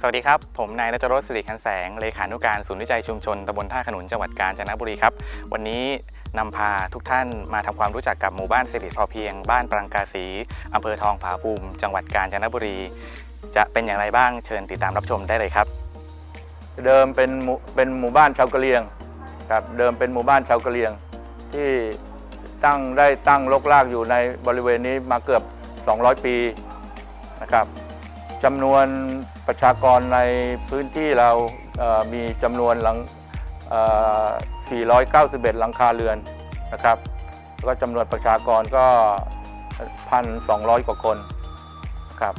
สวัสดีครับ ผมนายนัทรสสิริขันแสง เลขานุการศูนย์วิจัยชุมชนตำบลท่าขนุนจังหวัดกาญจนบุรีครับ วันนี้นำพาทุกท่านมาทำความรู้จักกับหมู่บ้านสิริพอเพียง บ้านปรังกาสีอำเภอทองผาภูมิ จังหวัดกาญจนบุรี จะเป็นอย่างไรบ้างเชิญติดตามรับชมได้เลยครับ เดิมเป็นหมู่เป็นหมู่บ้านชาวกะเหรี่ยงครับเดิมเป็นหมู่บ้านชาวกะเหรี่ยง ที่ตั้งได้ตั้งรกรากอยู่ในบริเวณนี้มาเกือบ 200 ปีนะครับ จำนวนประชากรในพื้นที่เรามีจำนวนหลัง491 หลังคาเรือนนะครับแล้วก็จำนวนประชากรก็ 1,200 กว่าคนครับ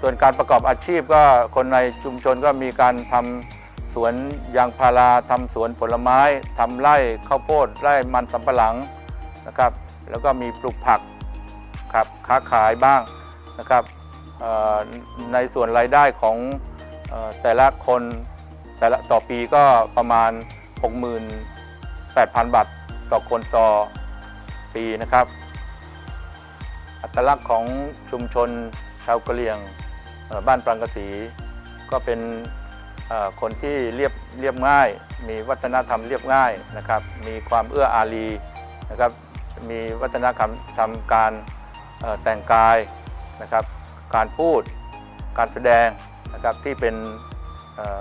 ส่วนการประกอบอาชีพก็คนในชุมชนก็มีการทำสวนยางพาราทำสวนผลไม้ทำไร่ข้าวโพดไร่มันสำปะหลังนะครับ แล้วก็มีปลูกผักครับค้าขายบ้าง นะครับในส่วนรายได้ของแต่ละคนแต่ละต่อปีก็ประมาณ 68,000 บาทต่อคนต่อปีนะครับ อัตลักษณ์ของชุมชนชาวกะเหรี่ยงบ้านปรังกะสีก็เป็นคนที่เรียบเรียบง่าย มีวัฒนธรรมเรียบง่ายนะครับ มีความเอื้ออารีนะครับ มีวัฒนธรรมทำการแต่งกาย นะครับ การพูดการแสดงนะครับที่เป็นออ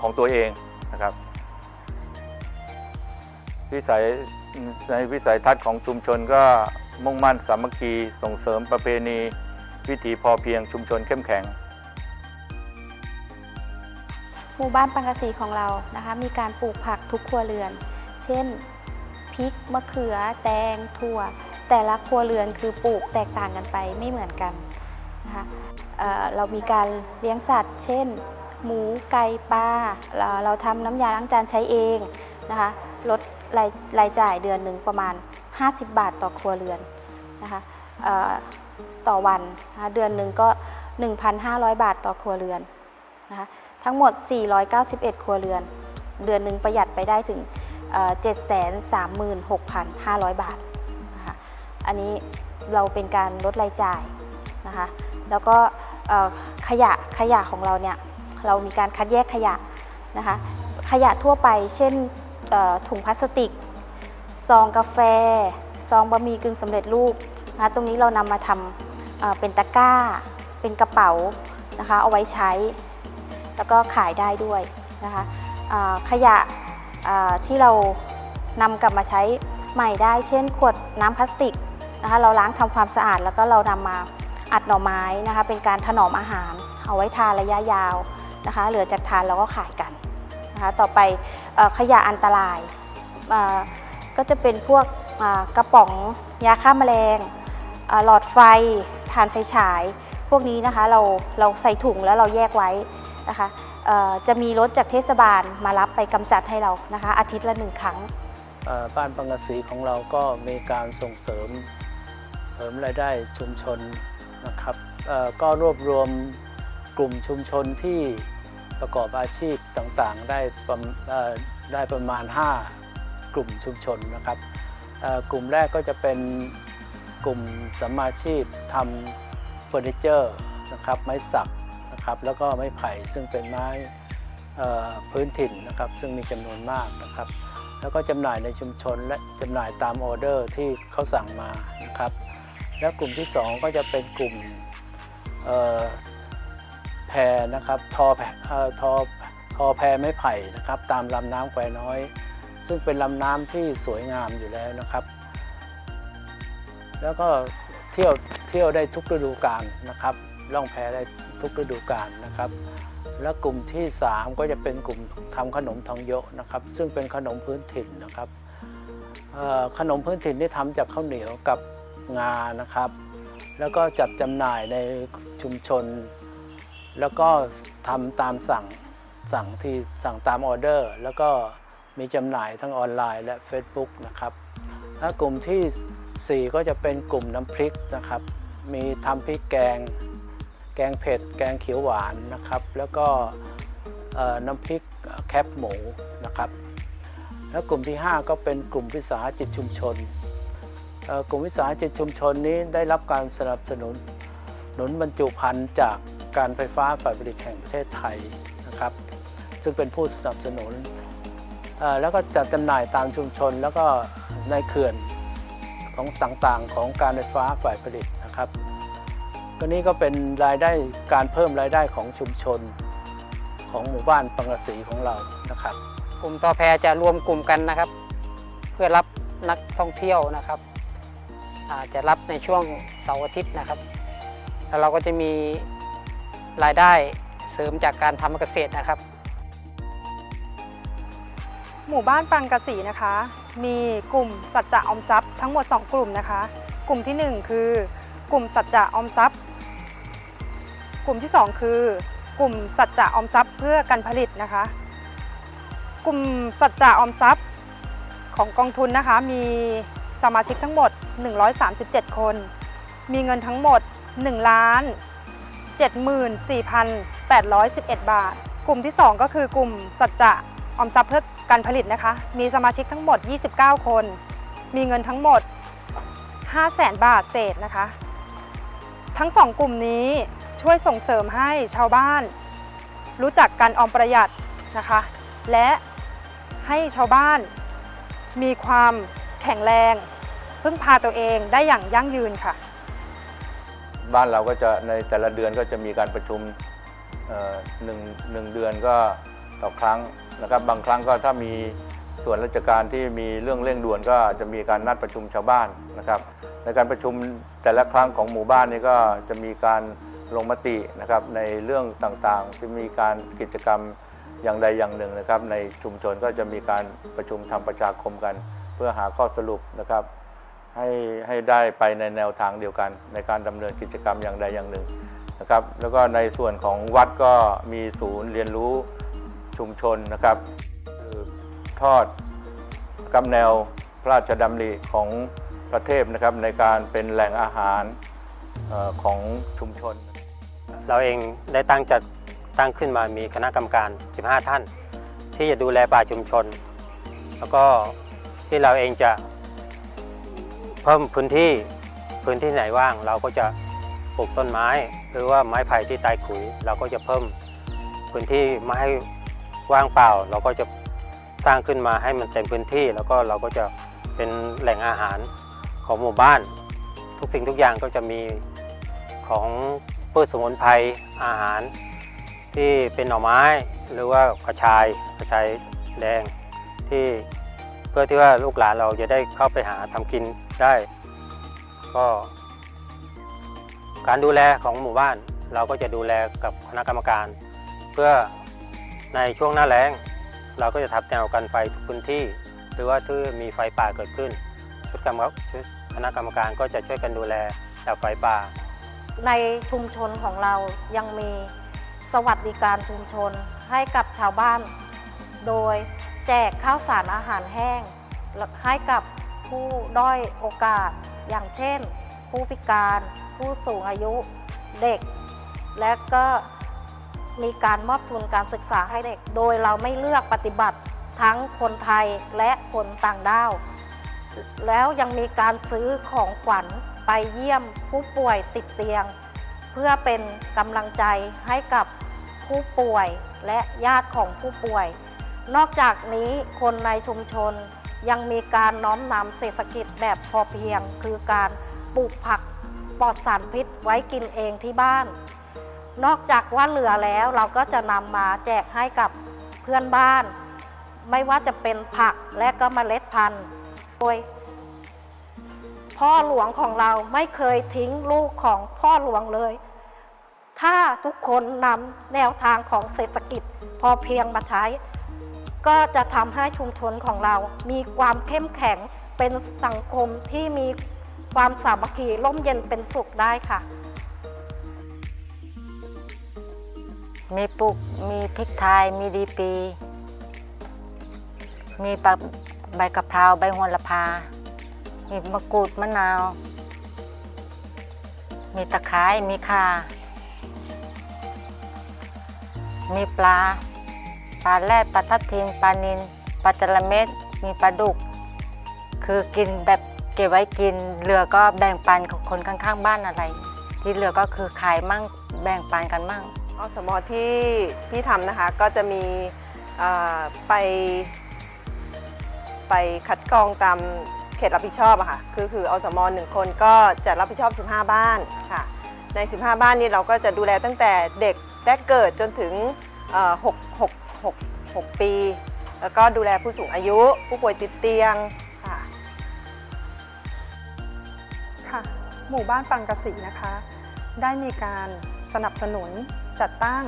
ของตัวเองนะครับ วิสัยในวิสัยทัศน์ของชุมชนก็มุ่งมั่นสามัคคีส่งเสริมประเพณี วิถีพอเพียงชุมชนเข้มแข็ง หมู่บ้านปังกะสีของเรานะคะมีการปลูกผักทุกครัวเรือน เช่นพริกมะเขือ แตงถั่ว แต่ละครัวเรือนคือปลูกแตกต่างกันไปไม่เหมือนกัน นะคะเรามีการเลี้ยงสัตว์ เช่น หมูไก่ปลาเราเราทำน้ำยาล้างจานใช้เองนะคะลดรายรายจ่ายเดือนหนึ่งประมาณ 50 บาทต่อครัวเรือนนะคะต่อวันนะคะเดือนหนึ่งก็ 1,500 บาทต่อครัวเรือนนะคะทั้งหมด 491 ครัวเรือน เดือนหนึ่งประหยัดไปได้ถึงเอ่อ736,500 บาทนะคะอันนี้เราเป็นการลดรายจ่ายนะคะ แล้วก็ขยะขยะของเราเนี่ยเรามีการคัดแยกขยะนะคะขยะทั่วไป เช่นถุงพลาสติก ซองกาแฟ ซองบะหมี่กึ่งสำเร็จรูปนะคะตรงนี้เรานำมาทำเป็นตะกร้า เป็นกระเป๋านะคะเอาไว้ใช้ แล้วก็ขายได้ด้วยนะคะขยะที่เรานำกลับมาใช้ใหม่ได้ เช่น ขวดน้ำพลาสติกนะคะเราล้างทำความสะอาดแล้วก็เรานำมา อัดหน่อไม้นะคะ เป็นการถนอมอาหาร เอาไว้ทานระยะยาวนะคะ เหลือจากทานเราก็ขายกันนะคะ ต่อไปอขยะอันตรายก็จะเป็นพวกกระป๋องยาฆ่าแมลงหลอดไฟทานไฟฉาย พวกนี้นะคะเราเราใส่ถุงแล้วเราแยกไว้นะคะจะมีรถจากเทศบาลมารับไปกำจัดให้เรานะคะ อาทิตย์ละหนึ่งครั้งบ้านปังกะสีของเราก็มีการส่งเสริมเสริมรายได้ชุมชน นะครับก็รวบรวมกลุ่มชุมชนที่ประกอบอาชีพต่างๆ ได้ประมเอ่อได้ประมาณ 5 กลุ่มชุมชนนะครับกลุ่มแรกก็จะเป็นกลุ่มสมมาชีพทำเฟอร์นิเจอร์นะครับไม้สักนะครับแล้วก็ไม้ไผ่ซึ่งเป็นไม้พื้นถิ่นนะครับซึ่งมีจำนวนมากนะครับ แล้วก็จำหน่ายในชุมชนและจำหน่ายตามออเดอร์ที่เขาสั่งมานะครับ แล้วกลุ่มที่ 2 ก็จะเป็นกลุ่มแพนะครับทอแพทอทอแพไม้ไผ่นะครับ ตามลำน้ำแควน้อย ซึ่งเป็นลำน้ำที่สวยงามอยู่แล้วนะครับ แล้วก็เที่ยวเที่ยวได้ทุกฤดูกาลนะครับล่องแพได้ทุกฤดูกาลนะครับ และกลุ่มที่ 3 ก็จะเป็นกลุ่มทำขนมทองโยะนะครับ ซึ่งเป็นขนมพื้นถิ่นนะครับขนมพื้นถิ่นที่ทำจากข้าวเหนียวกับ งานะครับ แล้วก็จัดจำหน่ายในชุมชน แล้วก็ทำตามสั่งสั่งที่สั่งตามออเดอร์ แล้วก็มีจำหน่ายทั้งออนไลน์และ Facebook นะครับและกลุ่มทีสี่ 4 ก็จะเป็นกลุ่มน้ำพริกนะครับ มีทำพริกแกง แกงเผ็ด แกงเขียวหวานนะครับ แล้วก็น้ำพริกแคบหมูนะครับ แล้วกลุ่มที่ 5 ก็เป็นกลุ่มวิสาหกิจชุมชน กลุ่มวิสาหกิจชุมชนนี้ได้รับการสนับสนุนหนุนบรรจุภัณฑ์จากการไฟฟ้าฝ่ายผลิตแห่งประเทศไทยนะครับ ซึ่งเป็นผู้สนับสนุน แล้วก็จัดจำหน่ายตามชุมชนแล้วก็ในเขื่อนของต่างๆ ของการไฟฟ้าฝ่ายผลิตนะครับก็นี้ก็เป็นรายได้การเพิ่มรายได้ของชุมชนของหมู่บ้านปังกะสีของเรานะครับ กลุ่มต่อแพจะรวมกลุ่มกันนะครับ เพื่อรับนักท่องเที่ยวนะครับ จจะรับในช่วงเสาร์อาทิตย์นะครับ แล้วเราก็จะมีรายได้เสริมจากการทำเกษตรนะครับ หมู่บ้านปังกะสีนะคะ มีกลุ่มสัจจะออมทรัพย์ทั้งหมด 2 กลุ่มนะคะ กลุ่มทีหนึ่1 คือกลุ่มสัจจะออมทรัพย์ กลุ่มที่ 2 คือกลุ่มสัจจะออมทรัพย์เพื่อการผลิตนะคะ กลุ่มสัจจะออมทรัพย์ของกองทุนนะคะมี สมาชิกทั้งหมด 137 คน มีเงินทั้งหมด 1 ล้าน 74,811 บาท กลุ่มที่ 2 ก็คือกลุ่มสัจจะออมทรัพย์เพื่อการผลิตนะคะ มีสมาชิกทั้งหมด 29 คน มีเงินทั้งหมด 500,000 บาทเศษนะคะ ทั้งสองกลุ่มนี้ช่วยส่งเสริมให้ชาวบ้าน รู้จักการออมประหยัดนะคะ และให้ชาวบ้านมีความ แข็งแรง พึ่งพาตัวเองได้อย่างยั่งยืนค่ะ บ้านเราก็จะในแต่ละเดือนก็จะมีการประชุมหนึ่งหนึ่งเดือนก็ต่อครั้งนะครับ บางครั้งก็ถ้ามีส่วนราชการที่มีเรื่องเร่งด่วนก็จะมีการนัดประชุมชาวบ้านนะครับ ในการประชุมแต่ละครั้งของหมู่บ้านนี้ก็จะมีการลงมตินะครับในเรื่องต่างๆ ที่มีการกิจกรรมอย่างใดอย่างหนึ่งนะครับ ในชุมชนก็จะมีการประชุมทำประชาคมกัน พื่อหาข้อสรุปนะครับ ให้ให้ได้ไปในแนวทางเดียวกัน ในการดำเนินกิจกรรมอย่างใดอย่างหนึ่งนะครับ แล้วก็ในส่วนของวัดก็มีศูนย์เรียนรู้ชุมชนนะครับทอดกำแนวพระราชดำริของประเทศนะครับในการเป็นแหล่งอาหารออของชุมชน เราเองได้ตั้งจัดตั้งขึ้นมามีคณะกรรมการ 15 ท่าน ที่จะดูแลป่าชุมชน แล้วก็ ที่เราเองจะเพิ่มพื้นที่พื้นที่ไหนว่าง เราก็จะปลูกต้นไม้ หรือว่าไม้ไผ่ที่ตายขุยเราก็จะเพิ่มพื้นที่ไม่ให้ว่างเปล่า เราก็จะสร้างขึ้นมาให้มันเต็มพื้นที่ แล้วก็เราก็จะเป็นแหล่งอาหารของหมู่บ้าน ทุกสิ่งทุกอย่างก็จะมีของพืชสมุนไพรอาหารที่เป็นหน่อไม้ หรือว่ากระชายกระชายแดงที่ พื่อที่ว่าลูกหลานเราจะได้เข้าไปหาทำกินได้ ก็ การดูแลของหมู่บ้านเราก็จะดูแลกับคณะกรรมการ เพื่อในช่วงหน้าแล้ง เราก็จะทับแนวกันไฟทุกพื้นที่ หรือว่าที่มีไฟป่าเกิดขึ้นชุดกรรมชุดคณะกรรมการก็จะช่วยกันดูแลดับไฟป่า ในชุมชนของเรายังมีสวัสดิการชุมชนให้กับชาวบ้าน โดย แจกข้าวสารอาหารแห้ง ให้กับผู้ด้อยโอกาส อย่างเช่น ผู้พิการ ผู้สูงอายุเด็ก และก็มีการมอบทุนการศึกษาให้เด็ก โดยเราไม่เลือกปฏิบัติทั้งคนไทยและคนต่างด้าว แล้วยังมีการซื้อของขวัญไปเยี่ยมผู้ป่วยติดเตียง เพื่อเป็นกำลังใจให้กับผู้ป่วยและญาติของผู้ป่วย นอกจากนี้คนในชุมชนยังมีการน้อมนำเศรษฐกิจแบบพอเพียง คือการปลูกผักปลอดสารพิษไว้กินเองที่บ้าน นอกจากว่าเหลือแล้วเราก็จะนำมาแจกให้กับเพื่อนบ้าน ไม่ว่าจะเป็นผักและก็เมล็ดพันธุ์โดยพ่อหลวงของเราไม่เคยทิ้งลูกของพ่อหลวงเลย ถ้าทุกคนนำแนวทางของเศรษฐกิจพอเพียงมาใช้ ก็จะทำให้ชุมชนของเรา มีความเข้มแข็งเป็นสังคมที่มีความสามัคคีร่มเย็นเป็นสุขได้ค่ะ มีปลูกมีพริกไทย มีดีปี มีปลาใบกะเพราใบโหระพา มีมะกรูดมะนาว มีตะไคร้มีข่า มีปลา ปลาแรดปลาทับทิมปลานิลปลาจระเม็ดมีปลาดุก คือกินแบบเก็บไว้กินเหลือก็แบ่งปันของคนข้างๆบ้านอะไร ที่เหลือก็คือขายมั่งแบ่งปันกันมั่งอสมอที่ที่ทำนะคะก็จะมีไป ไปคัดกรองตามเขตรับผิดชอบอะค่ะคือคืออสมหนึ่งคนก็จะรับผิดชอบ 15 บ้านค่ะ ใน 15 บ้านนี้เราก็จะดูแลตั้งแต่เด็กแรกเกิดจนถึงเอ่ อหกปี แล้วก็ดูแลผู้สูงอายุ ผู้ป่วยติดเตียงค่ะค่ะ หมู่บ้านปังกะสีนะคะ ได้มีการสนับสนุนจัดตั้ง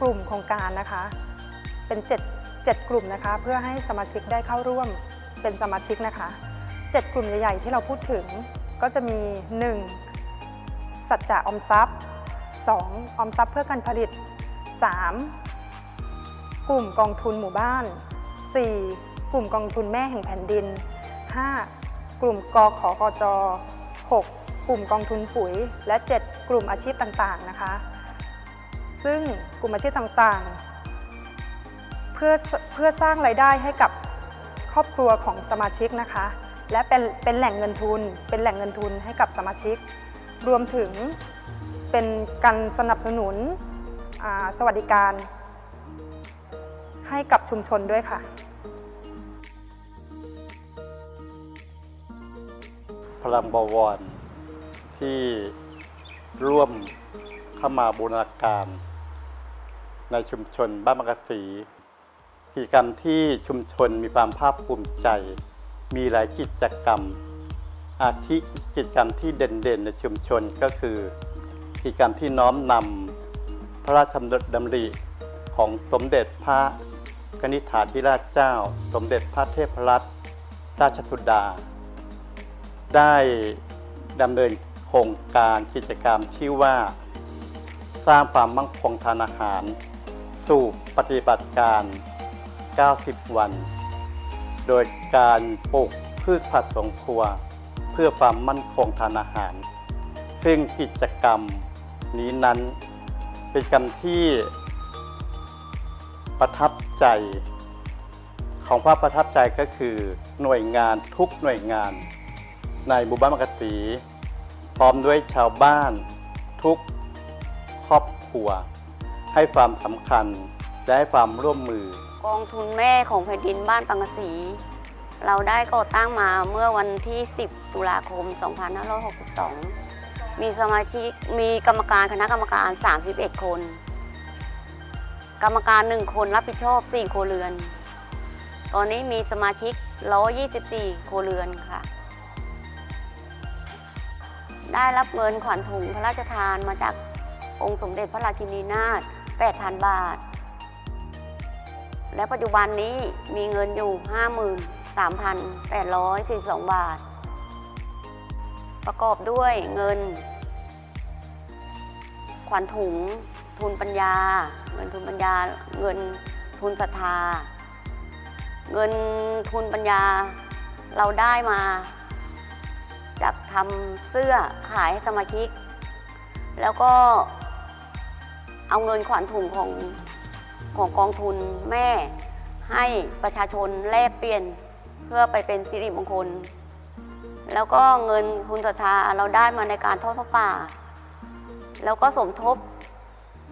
กลุ่มโครงการนะคะ เป็น 7 7 กลุ่มนะคะ เพื่อให้สมาชิกได้เข้าร่วมเป็นสมาชิกนะคะ 7 กลุ่มใหญ่ๆที่เราพูดถึงก็จะมี 1. สัจจะออมทรัพย์ 2. ออมทรัพย์เพื่อการผลิต 3. กลุ่มกองทุนหมู่บ้าน 4. กลุ่มกองทุนแม่แห่งแผ่นดิน 5. กลุ่มกขอกจ 6. กลุ่มกองทุนปุ๋ย และ 7 กลุ่มอาชีพต่างๆนะคะ ซึ่งกลุ่มอาชีพต่างๆ เพื่อเพื่อสร้างรายได้ให้กับครอบครัวของสมาชิกนะคะ และเป็นเป็นแหล่งเงินทุน เป็นแหล่งเงินทุนให้กับสมาชิก รวมถึงเป็นการสนับสนุนสวัสดิการ ให้กับชุมชนด้วยค่ะ พลังบวร ที่ร่วมเข้ามาบูรณาการ ในชุมชนบ้านมังกสีกิจกรรมที่ชุมชนมีความภาคภูมิใจ มีหลายกิจกรรม อาทิกิจกรรมที่เด่นๆ ในชุมชนก็คือ กิจกรรมที่น้อมนำพระราชดำริของสมเด็จพระ กนิษฐาธิราชเจ้า สมเด็จพระเทพรัตนราชสุดา ได้ดำเนินโครงการกิจกรรมที่ว่า สร้างความมั่งคงทางอาหาร สู่ปฏิบัติการ 90 วัน โดยการปลูกพืชผักสวนครัว เพื่อความมั่นคงทางอาหาร ซึ่งกิจกรรมนี้นั้นเป็นกรรมที่ ประทับใจ ของภาพประทับใจก็คือหน่วยงานทุกหน่วยงาน ในหมู่บ้านมกสีพร้อมด้วยชาวบ้าน ทุกครอบครัว ให้ความสำคัญและให้ความร่วมมือ กองทุนแม่ของแผ่นดินบ้านปังกะสี เราได้ก่อตั้งมาเมื่อวันที่ 10 ตุลาคม 2562 มีสมาชิกมีกรรมการคณะกรรมการ 31 คน กรรมการ 1 คนรับผิดชอบ 4 โครเรือน ตอนนี้มีสมาชิก 124 โครเรือนค่ะ ได้รับเงินขวัญถุงพระราชทานมาจากองค์สมเด็จพระราชินีนาถ 8,000 บาท และปัจจุบันนี้มีเงินอยู่ 53,842 บาท ประกอบด้วยเงิน ขวัญถุง ทุนปัญญา เงินทุนปัญญา เงินทุนศรัทธา เงินทุนปัญญา เราได้มา จากทำเสื้อขายให้สมาชิก แล้วก็เอาเงินขวัญถุงของของกองทุนแม่ ให้ประชาชนแลกเปลี่ยนเพื่อไปเป็นสิริมงคล แล้วก็เงินทุนศรัทธาเราได้มาในการทอดพระป่า แล้วก็สมทบ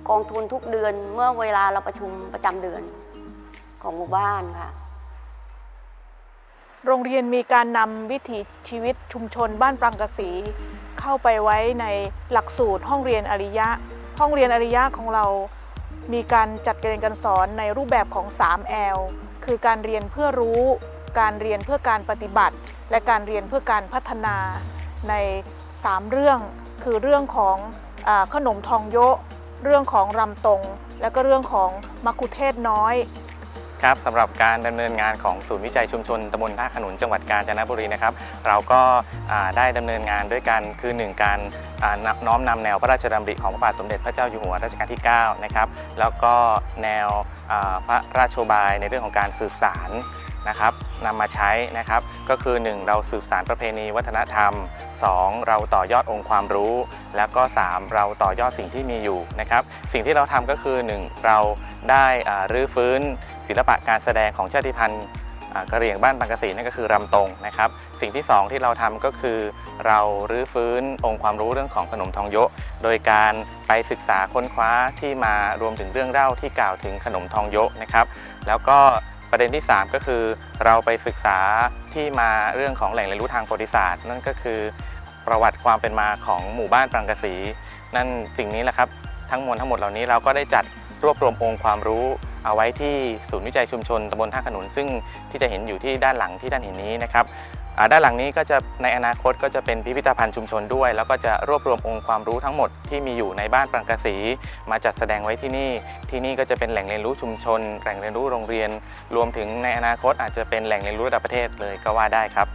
กองทุนทุกเดือนเมื่อเวลาเราประชุมประจำเดือนของหมู่บ้านค่ะ โรงเรียนมีการนำวิถีชีวิตชุมชนบ้านปรังกะสี เข้าไปไว้ในหลักสูตรห้องเรียนอริยะ ห้องเรียนอริยะของเรา มีการจัดการเรียนการสอนในรูปแบบของ 3L คือการเรียนเพื่อรู้ การเรียนเพื่อการปฏิบัติ และการเรียนเพื่อการพัฒนาใน 3 เรื่อง คือเรื่องของอขนมทองโยะ เรื่องของรำตรง และก็เรื่องของมักคุเทศน้อย ครับสำหรับการดำเนินงานของศูนย์วิจัยชุมชนตำบลท่าขนุนจังหวัดกาญจนบุรีนะครับ เราก็อ่าได้ดำเนินงานด้วยกันคือหนึ่งการอ่าน้อมนำแนวพระราชดำริของพระบาทสมเด็จพระเจ้าอยู่หัวรัชกาลที่9นะครับแล้วก็แนวอ่าพระราชโองบายในเรื่องของการสืบสาร นะครับนำมาใช้นะครับ ก็คือ 1 เราสืบสารประเพณีวัฒนธรรม 2 เราต่อยอดองค์ความรู้ แล้วก็ 3 เราต่อยอดสิ่งที่มีอยู่นะครับ สิ่งที่เราทำก็คือ 1 เราได้รื้อฟื้นศิลปะการแสดงของชาติพันธุ์อ่ากะเหรี่ยงบ้านบางกะสีนั่นก็คือรำตรงนะครับ สิ่งที่สองที่เราทำก็คือ เรารื้อฟื้นองค์ความรู้เรื่องของขนมทองโยะ โดยการไปศึกษาค้นคว้าที่มารวมถึงเรื่องเล่าที่กล่าวถึงขนมทองโยะนะครับ แล้วก็ ประเด็นที่ 3 ก็คือเราไปศึกษาที่มาเรื่องของแหล่งเรียนรู้ทางประวัติศาสตร์ นั่นก็คือประวัติความเป็นมาของหมู่บ้านปรังกะสีนั่นสิ่งนี้แหละครับทั้งมวลทั้งหมดเหล่านี้เราก็ได้จัดรวบรวมองค์ความรู้เอาไว้ที่ศูนย์วิจัยชุมชนตำบลท่าขนุนซึ่งที่จะเห็นอยู่ที่ด้านหลังที่ท่านเห็นนี้นะครับ ด้านหลังนี้ก็จะในอนาคตก็จะเป็นพิพิธภัณฑ์ชุมชนด้วย แล้วก็จะรวบรวมองค์ความรู้ทั้งหมดที่มีอยู่ในบ้านปรังกะสีมาจัดแสดงไว้ที่นี่ ที่นี่ก็จะเป็นแหล่งเรียนรู้ชุมชน แหล่งเรียนรู้โรงเรียน รวมถึงในอนาคตอาจจะเป็นแหล่งเรียนรู้ระดับประเทศเลยก็ว่าได้ครับ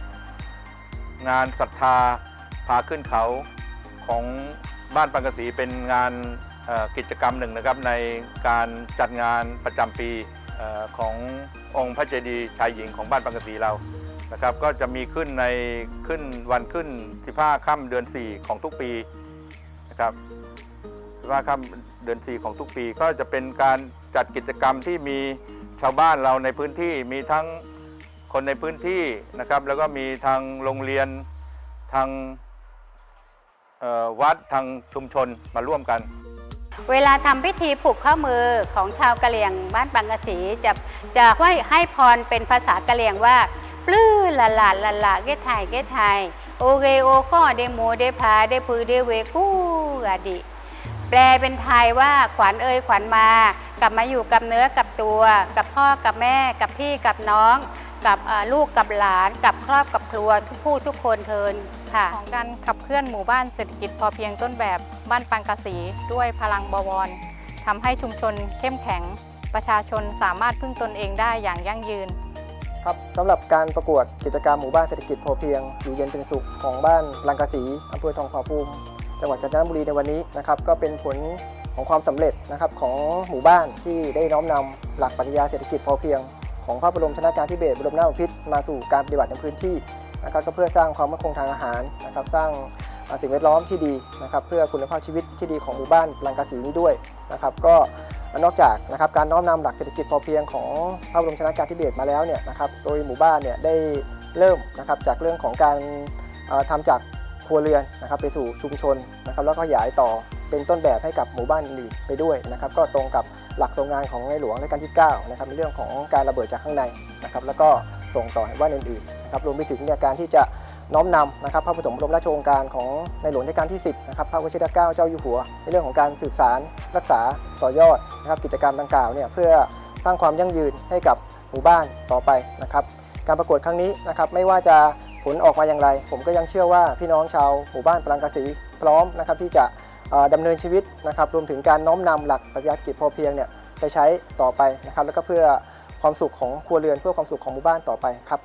งานศรัทธาพาขึ้นเขาของบ้านปังกะสีเป็นงานกิจกรรมหนึ่งนะครับในการจัดงานประจำปีออขององค์พระเจดีย์ชายหญิงของบ้านปังกะสีเรา นะครับก็จะมีขึ้นในขึ้นวันขึ้น 15 ค่ำเดือน 4 ของทุกปีนะครับ15ค่ำเดือน 4 ของทุกปี ก็จะเป็นการจัดกิจกรรมที่มีชาวบ้านเราในพื้นที่มีทั้งคนในพื้นที่นะครับ แล้วก็มีทางโรงเรียนทางวัดทางชุมชนมาร่วมกัน เวลาทำพิธีผูกข้อมือของชาวกะเหรี่ยงบ้านบางกะสีจะจะให้ให้พรเป็นภาษากะเหรี่ยงว่า ปลื้อละลาละละเกไทยเกไทยโอเกโอข้อเดโมเดพาเดพือเดเวกู้อดิแปลเป็นไทยว่าขวัญเอ่ยขวัญมา กลับมาอยู่กับเนื้อกับตัว กับพ่อกับแม่กับพี่กับน้อง กับลูกกับหลานกับครอบกับครัวทุกผู้ทุกคนเทินค่ะของการขับเคลื่อนหมู่บ้านเศรษฐกิจพอเพียงต้นแบบบ้านปังกะสีด้วยพลังบวรทำให้ชุมชนเข้มแข็ง ประชาชนสามารถพึ่งตนเองได้อย่างยั่งยืน ครับสำหรับการประกวดกิจกรรมหมู่บ้านเศรษฐกิจพอเพียง อยู่เย็นเป็นสุขของบ้านลังกะสีอำเภอทองผาภูมิ จังหวัดกาญจนบุรีในวันนี้นะครับก็เป็นผลของความสำเร็จนะครับของหมู่บ้านที่ได้น้อมนำหลักปรัชญาเศรษฐกิจพอเพียง ของพระบรมชนากาธิเบศรบรมนาถบพิตรมาสู่การปฏิบัติในพื้นที่นะครับก็เพื่อสร้างความมั่นคงทางอาหารนะครับสร้างสิ่งแวดล้อมที่ดีนะครับเพื่อคุณภาพชีวิตที่ดีของหมู่บ้านลังกะสีนี้ด้วยนะครับก็ นอกจากนะครับการน้อมนำหลักเศรษฐกิจพอเพียงของพระบรมชนากาธิเบศรมาแล้วเนี่ยนะครับโดยหมู่บ้านเนี่ยได้เริ่มนะครับจากเรื่องของการเอ่อทำจากครัวเรือนนะครับไปสู่ชุมชนนะครับแล้วก็ขยายต่อเป็นต้นแบบให้กับหมู่บ้านอื่นไปด้วยนะครับก็ตรงกับหลักทรงงานของในหลวงรัชกาลที่9นะครับในเรื่องของการระเบิดจากข้างในนะครับแล้วก็ส่งต่อให้บ้านอื่นๆนะครับรวมไปถึงในการที่จะ น้อมนำนะครับพระปฐมบรมราชโองการของในหลวงรัชกาลที่ 10นะครับพระวชิรเกล้าเจ้าอยู่หัว ในเรื่องของการสืบสารรักษาต่อยอดนะครับกิจกรรมดังกล่าวเนี่ยเพื่อสร้างความยั่งยืนให้กับหมู่บ้านต่อไปนะครับการประกวดครั้งนี้นะครับไม่ว่าจะผลออกมาอย่างไร ผมก็ยังเชื่อว่าพี่น้องชาวหมู่บ้านปรังกสีพร้อมนะครับที่จะเอ่อดำเนินชีวิตนะครับรวมถึงการน้อมนำหลักปรัชญาเศรษฐกิจพอเพียงเนี่ยไปใช้ต่อไปนะครับแล้วก็เพื่อความสุขของครัวเรือนเพื่อความสุขของหมู่บ้านต่อไปครับ